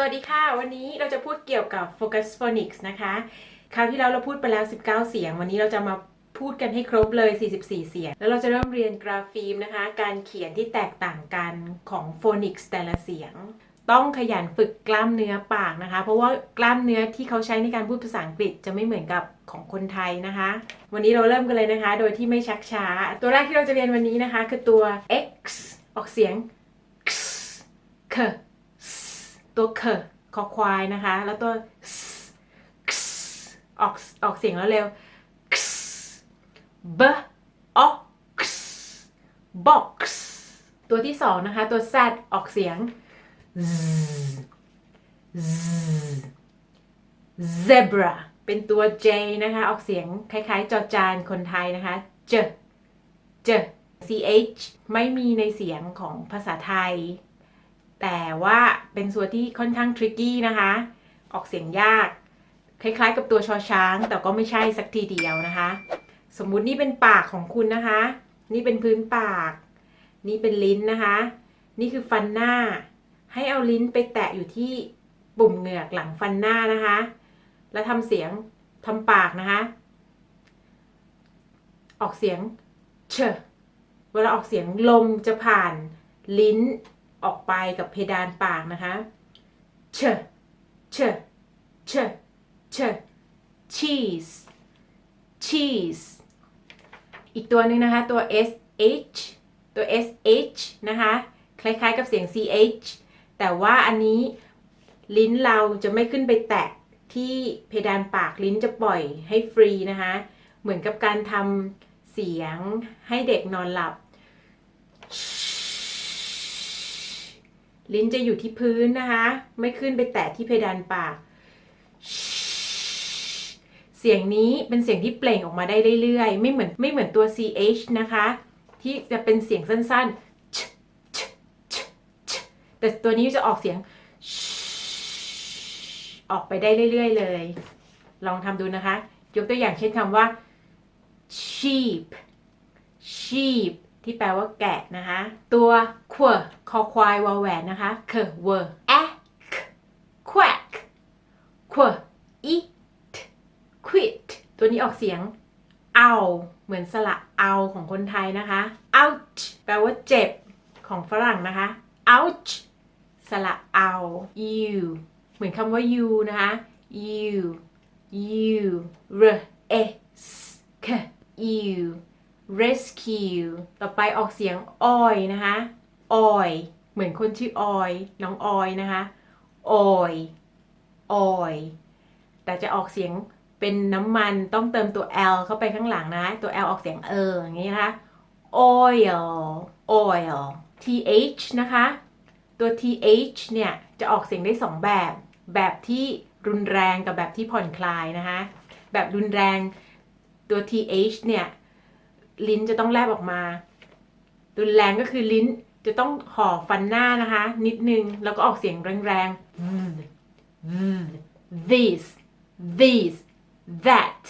สวัสดีค่ะ วันนี้เราจะพูดเกี่ยวกับ Focus Phonics นะคะ คราวที่แล้วเราพูดไปแล้ว 19 เสียง วันนี้เราจะมาพูดกันให้ครบเลย 44 เสียง แล้วเราจะเริ่มเรียนกราฟีมนะคะ การเขียนที่แตกต่างกันของ Phonics แต่ละเสียง ต้องขยันฝึกกล้ามเนื้อปากนะคะ เพราะว่ากล้ามเนื้อที่เขาใช้ในการพูดภาษาอังกฤษจะไม่เหมือนกับของคนไทยนะคะ วันนี้เราเริ่มกันเลยนะคะ โดยที่ไม่ชักช้า ตัวแรกที่เราจะเรียนวันนี้นะคะ คือตัว x ออกเสียง x เค ตัวเคคอควายนะคะ แล้วตัวออกออกเสียงแล้วเร็ว x b o x box ตัวที่สองนะคะ ตัว z ออกเสียง zebra เป็นตัว j นะคะ ออกเสียงคล้ายๆ จอจานคนไทยนะคะ j j ch ไม่มีในเสียงของภาษาไทย แต่ว่าเป็นส่วนที่ค่อนข้างทริกกี้นะคะ ออกเสียงยาก คล้ายๆ กับตัวชอช้าง แต่ก็ไม่ใช่สักทีเดียวนะคะ สมมุตินี่เป็นปากของคุณนะคะ นี่เป็นพื้นปาก นี่เป็นลิ้นนะคะ นี่คือฟันหน้า ให้เอาลิ้นไปแตะอยู่ที่ปุ่มเหงือกหลังฟันหน้านะคะ แล้วทำเสียงทำปากนะคะ ออกเสียงเชเวลาออกเสียงลมจะผ่านลิ้น ออกไปกับเพดานปากนะคะเชเชเชเช cheese cheese อีกตัวหนึ่งนะคะ ตัว sh ตัว sh นะคะ คล้ายๆกับเสียง ch แต่ว่าอันนี้ลิ้นเราจะไม่ขึ้นไปแตะที่เพดานปากลิ้นจะปล่อยให้ฟรีนะคะ เหมือนกับการทำเสียงให้เด็กนอนหลับ ลิ้นจะอยู่ที่พื้นนะคะ ไม่ขึ้นไปแตะที่เพดานปาก เสียงนี้เป็นเสียงที่เปล่งออกมาได้เรื่อยๆ ไม่เหมือนไม่เหมือนตัว ch นะคะ ที่จะเป็นเสียงสั้นๆ แต่ตัวนี้จะออกเสียง ออกไปได้เรื่อยๆเลย ลองทำดูนะคะ ยกตัวอย่างเช่นคำว่า sheep sheep ที่แปลว่าแกะนะคะ ตัวขวคอควายวอแหวนนะคะเคเวแอะค quack ขว eat quit ตัวนี้ออกเสียงเอาเหมือนสระเอาของคนไทยนะคะ ouch แปลว่าเจ็บของฝรั่งนะคะ ouch สระเอา you เหมือนคำว่า you นะคะ you you r e s k you rescue ต่อไปออกเสียงออยนะคะออยเหมือนคนชื่อออยน้องออยนะคะออยออยแต่จะออกเสียงเป็นน้ำมันต้องเติมตัว L เข้าไปข้างหลังนะ ตัว L ออกเสียงเอออย่างนี้นะคะ oil oil th นะคะ ตัว th เนี่ยจะออกเสียงได้สองแบบ แบบที่รุนแรงกับแบบที่ผ่อนคลายนะคะ แบบรุนแรงตัว th เนี่ย ลิ้นจะต้องแลบออกมา รุนแรงก็คือลิ้นจะต้องห่อฟันหน้านะคะ นิดนึง แล้วก็ออกเสียงแรง ๆ this this that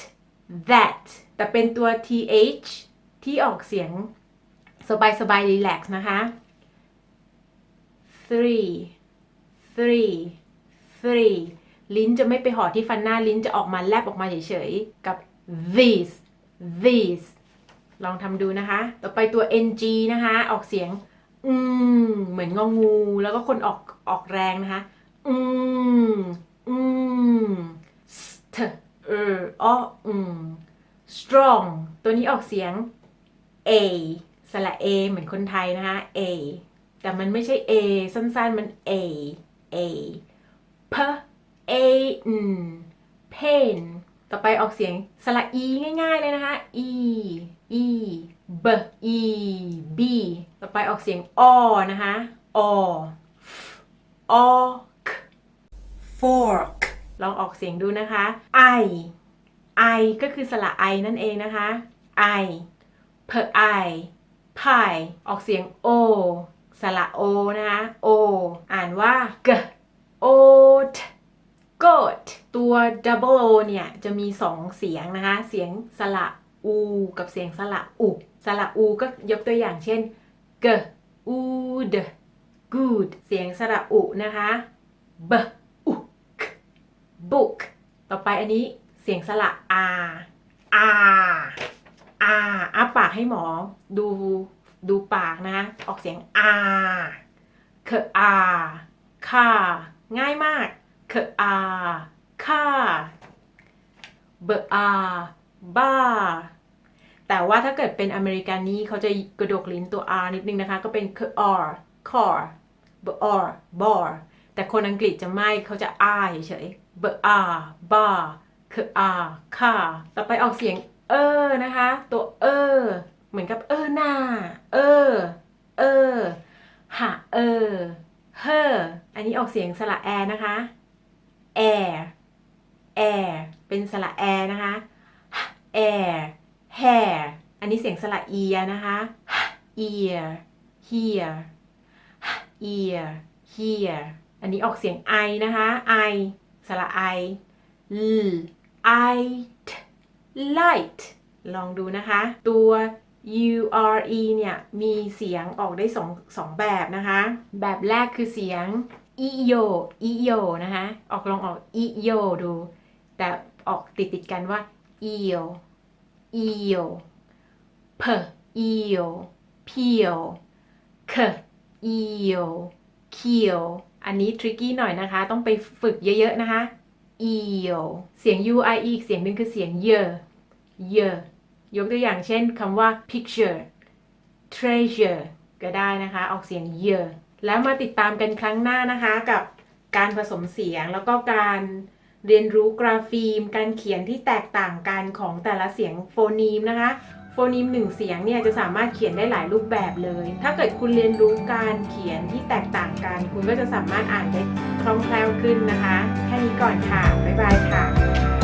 that แต่เป็นตัว th ที่ออกเสียงสบายสบายรีแลกซ์นะคะ three three three ลิ้นจะไม่ไปห่อที่ฟันหน้าลิ้นจะออกมาแลบออกมาเฉยๆ กับ this this ลองทำดูนะคะ ต่อไปตัว ng นะคะ ออกเสียง อืม เหมือนงองู แล้วก็คนออกออกแรงนะคะ อืม อืม st เอออ้ออืม strong ตัวนี้ออกเสียง a สระ a เหมือนคนไทยนะคะ a แต่มันไม่ใช่ a สั้นๆ มัน a a p a n pain ต่อไปออกเสียงสระ e ง่ายๆเลยนะคะ e e b e b ต่อไปออกเสียงอนะคะอ o k fork ลองออกเสียงดูนะคะ i i ก็คือสระ i นั่นเองนะคะ i p i pie ออกเสียง o สระ o นะคะ o อ่านว่า g oat goat ตัว double o เนี่ย จะมีสองเสียงนะคะ เสียงสระ u กับเสียงสระอุสระ u ก็ยกตัวอย่างเช่น g ud good เสียงสระอุนะคะ b book ต่อไปอันนี้เสียงสระ r r r อ้าปากให้หมอดูดูปากนะ ออกเสียง r เคอ r ค่าง่ายมากเคอ r ค่าเบอ r บ้า แต่ว่าถ้าเกิดเป็นอเมริกันนี่เขาจะกระดกลิ้นตัว r นิดนึงนะคะ ก็เป็น c r car b r bar แต่คนอังกฤษจะไม่เขาจะ r เฉยๆ b r bar c r car ต่อไปออกเสียงเออนะคะ ตัวเออ เหมือนกับเออหน้า เออ เออหะเออเฮออันนี้ออกเสียงสระแอนะคะ air air เป็นสระแอนะคะ air hair อันนี้เสียงสระเอียนะคะ ear here ear here อันนี้ออกเสียงไอนะคะ i สระไอ l i t light ลองดูนะคะ ตัว u r e เนี่ย มีเสียงออกได้สองสองแบบนะคะ แบบแรกคือเสียง e o e o นะคะ ออกลองออก e o ดู แต่ออกติดติดกันว่า eo eo p eo peel k eo keel อันนี้ทริกกี้หน่อยนะคะ ต้องไปฝึกเยอะๆนะคะ eo เสียง u i e อีกเสียงหนึ่งคือเสียง y y ยกตัวอย่างเช่นคำว่า picture treasure ก็ได้นะคะ ออกเสียง y แล้วมาติดตามกันครั้งหน้านะคะกับการผสมเสียงแล้วก็การ เรียนรู้กราฟีม การเขียนที่แตกต่างกันของแต่ละเสียงโฟนีมนะคะ โฟนีมหนึ่งเสียงเนี่ยจะสามารถเขียนได้หลายรูปแบบเลย ถ้าเกิดคุณเรียนรู้การเขียนที่แตกต่างกัน คุณก็จะสามารถอ่านได้คล่องแคล่วขึ้นนะคะ แค่นี้ก่อนค่ะ บ๊ายบายค่ะ